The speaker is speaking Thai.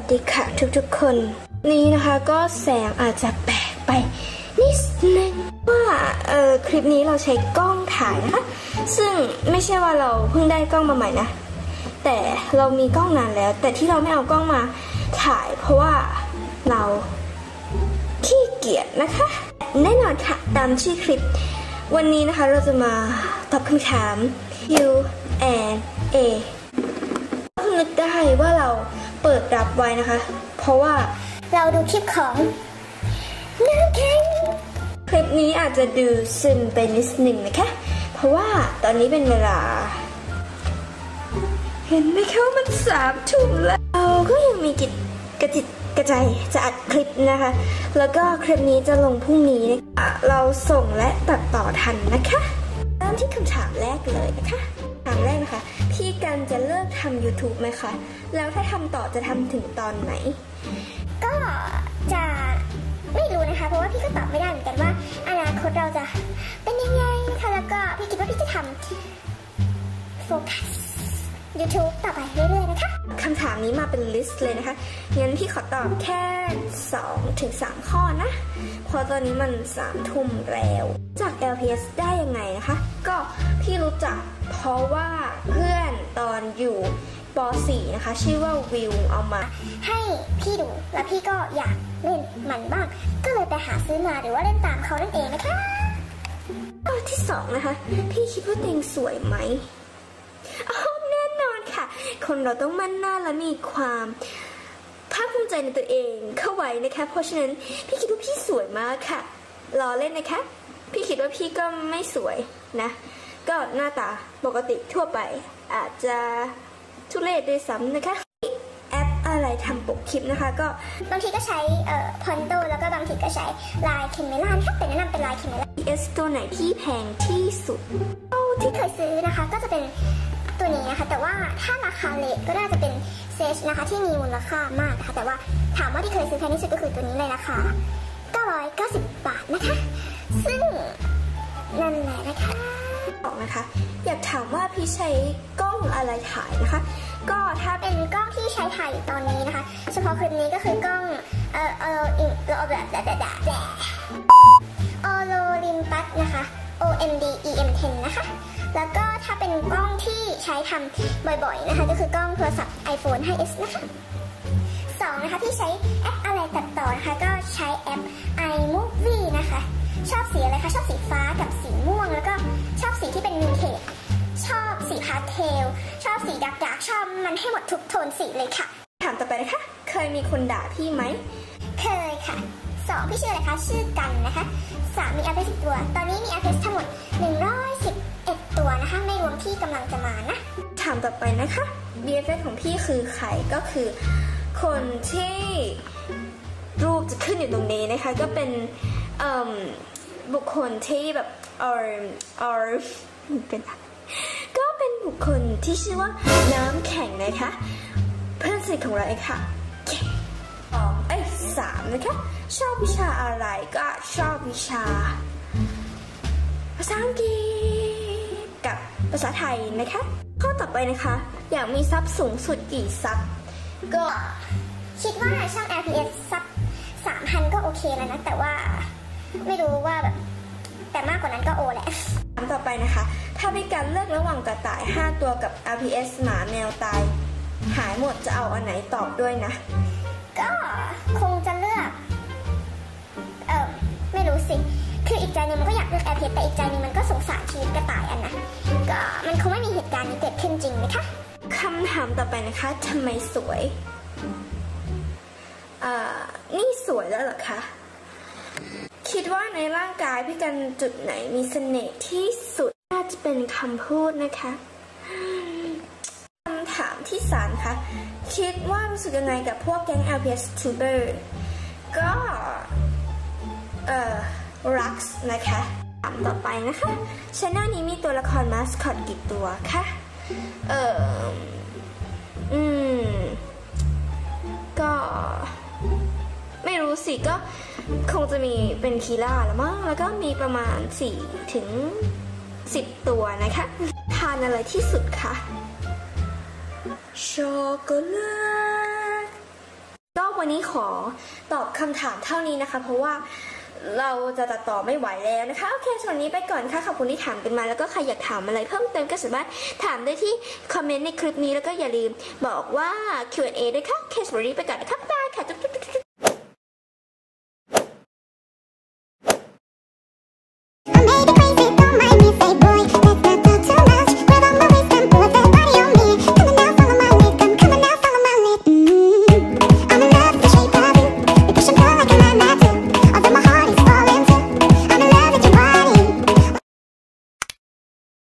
วัสดีค่ะทุกๆคน นี้นะคะก็แสงอาจจะแปลกไปนิดนึงว่าเออคลิปนี้เราใช้กล้องถ่ายนะคะซึ่งไม่ใช่ว่าเราเพิ่งได้กล้องมาใหม่นะ แต่เรามีกล้องนานแล้ว แต่ที่เราไม่เอากล้องมาถ่าย เพราะว่าเราขี้เกียจนะคะ แน่นอนค่ะตามชื่อคลิป วันนี้นะคะเราจะมาตอบคำถาม Q and A นึกได้ว่าเราเปิดรับไว้นะคะ เพราะว่าเราดูคลิปของน้ำแข็งคลิปนี้อาจจะดูซึมไปนิดหนึ่งนะคะ เพราะว่าตอนนี้เป็นเวลา เห็นไหมคะว่ามันสามทุ่มแล้วเราก็ยังมีกิจกระจิตกระใจจะอัดคลิปนะคะ แล้วก็คลิปนี้จะลงพรุ่งนี้นะคะเราส่งและตัดต่อทันนะคะเริ่มที่คำถามแรกเลยนะคะ คำถามแรกนะคะ พี่กันจะเลิกทำ YouTube ไหมคะ แล้วถ้าทำต่อจะทำถึงตอนไหน ก็จะไม่รู้นะคะ เพราะว่าพี่ก็ตอบไม่ได้เหมือนกันว่า อนาคตเราจะเป็นยังไงค่ะแล้วก็พี่คิดว่าพี่จะทำโฟกัส YouTube ต่อไปเรื่อยๆนะคะคำถามนี้มาเป็นลิสต์เลยนะคะ งั้นพี่ขอตอบแค่2ถึง3ข้อนะ เพราะตอนนี้มัน3ทุ่มแล้ว จาก LPS ได้ยังไงนะคะ ก็พี่รู้จัก เพราะว่าเพื่อนตอนอยู่ป .4 นะคะ ชื่อว่าวิวเอามา ให้พี่ดูแล้วพี่ก็อยากเล่นมันบ้าง ก็เลยไปหาซื้อมาหรือว่าเล่นตามเขานั่นเองนะคะข้อที่สองนะคะ พี่คิดว่าตัวเองสวยไหมอ๋อแน่นอนค่ะ คนเราต้องมั่นหน้าและมีความภาคภูมิใจในตัวเองเข้าไว้นะคะ เพราะฉะนั้นพี่คิดว่าพี่สวยมากค่ะรอเล่นนะคะ พี่คิดว่าพี่ก็ไม่สวยนะ ก็หน้าตาปกติทั่วไป อาจจะทุเรศด้วยซ้ำนะคะแอปอะไรทำปกคลิปนะคะ ก็บางทีก็ใช้เอ่อพอนโตแล้วก็บางทีก็ใช้ลายเคมเมล่านะคะแต่แนะนำเป็นลายเคมเมล่า PS ตัวไหนที่แพงที่สุดที่เคยซื้อนะคะก็จะเป็นตัวนี้นะคะ แต่ว่าถ้าราคาเลทก็น่าจะเป็นเซชนะคะ ที่มีมูลค่ามากนะคะแต่ว่าถามว่าที่เคยซื้อแพงที่สุดก็คือตัวนี้เลยราคา990 บาทนะคะ ซึ่งนั่นแหละนะคะ บอกนะคะ อยากถามว่าพี่ใช้กล้องอะไรถ่ายนะคะ ก็ถ้าเป็นกล้องที่ใช้ถ่ายตอนนี้นะคะ เฉพาะคลิปนี้ก็คือกล้องเอ่อเอ่ออิงเออแบบแบบแบบแบบโอโลลิมปัสนะคะ OMD EM10 นะคะ แล้วก็ถ้าเป็นกล้องที่ใช้ทำบ่อยๆนะคะ ก็คือกล้องโทรศัพท์ iPhone 5s นะคะสองนะคะที่ใช้แอปอะไรตัดต่อนะคะ ก็ใช้แอป iMovie ชอบสีอะไรคะ ชอบสีฟ้ากับสีม่วง แล้วก็ชอบสีที่เป็นวินเทจชอบสีพาสเทล ชอบสีดักดักชอบมันให้หมดทุกโทนสีเลยค่ะ ถามต่อไปนะคะ เคยมีคนด่าพี่ไหม เคยค่ะสองพี่ชื่ออะไรคะ ชื่อกันนะคะสามมีอปเปิลสิบตัว ตอนนี้มีอปเปิลทั้งหมด111ตัวนะคะไม่รวมที่กำลังจะมานะ ถามต่อไปนะคะ BFF ของพี่คือใครก็คือคนที่รูปจะขึ้นอยู่ตรงนี้นะคะ ก็เป็น บุคคลที่แบบเออเออเป็นก็เป็นบุคคลที่ชื่อว่าน้ำแข็งนะคะ เพื่อนสนิทของเราเองค่ะสองเอ้ยสามนะคะ ชอบวิชาอะไรก็ชอบวิชา ภาษาอังกฤษกับภาษาไทยนะคะ ข้อต่อไปนะคะ อยากมีซับสูงสุดกี่ซับก็คิดว่าช่าง LPS สักสามพันก็โอเคแล้วนะ แต่ว่า ไม่รู้ว่าแบบแต่มากกว่านั้นก็โอแหละถามต่อไปนะคะ ถ้ามีการเลือกระหว่างกระต่าย 5 ตัวกับ RPS หมาแมวตาย หายหมดจะเอาอันไหนตอบด้วยนะ ก็คงจะเลือก เออไม่รู้สิ คืออีกใจหนึงมันก็อยากเลือก LPS แต่อีกใจหนึงมันก็สงสารชีวิตกระต่ายอันนะก็มันคงไม่มีเหตุการณ์นี้เกิดขึ้นจริงนะคะคำถามต่อไปนะคะทำไมสวยอ่านี่สวยแล้วเหรอคะ คิดว่าในร่างกายพี่กันจุดไหนมีเสน่ห์ที่สุดน่าจะเป็นคำพูดนะคะคำถามที่สามคะคิดว่ารู้สึกยังไงกับพวกแก๊ง LPS Tuber ก็เอ่อรักนะคะถามต่อไปนะคะช anel นี้มีตัวละครมาสคอตกี่ตัวคะเอ่ออืม ก็ สิก็คงจะมีเป็นคีล่าละมั้งแล้วก็มีประมาณ 4 ถึง 10 ตัวนะคะ ทานอะไรที่สุดคะช็อกโกแลตก็วันนี้ขอตอบคำถามเท่านี้นะคะ เพราะว่าเราจะตัดต่อไม่ไหวแล้วนะคะ โอเคส่วนนี้ไปก่อนค่ะขอบคุณที่ถามกันมา แล้วก็ใครอยากถามอะไรเพิ่มเติมก็สามารถถามได้ที่คอมเมนต์ในคลิปนี้แล้วก็อย่าลืมบอกว่า Q&A ด้วยค่ะ เคสวัสดีไปก่อนนะคะบายบายค่ะจุ๊บ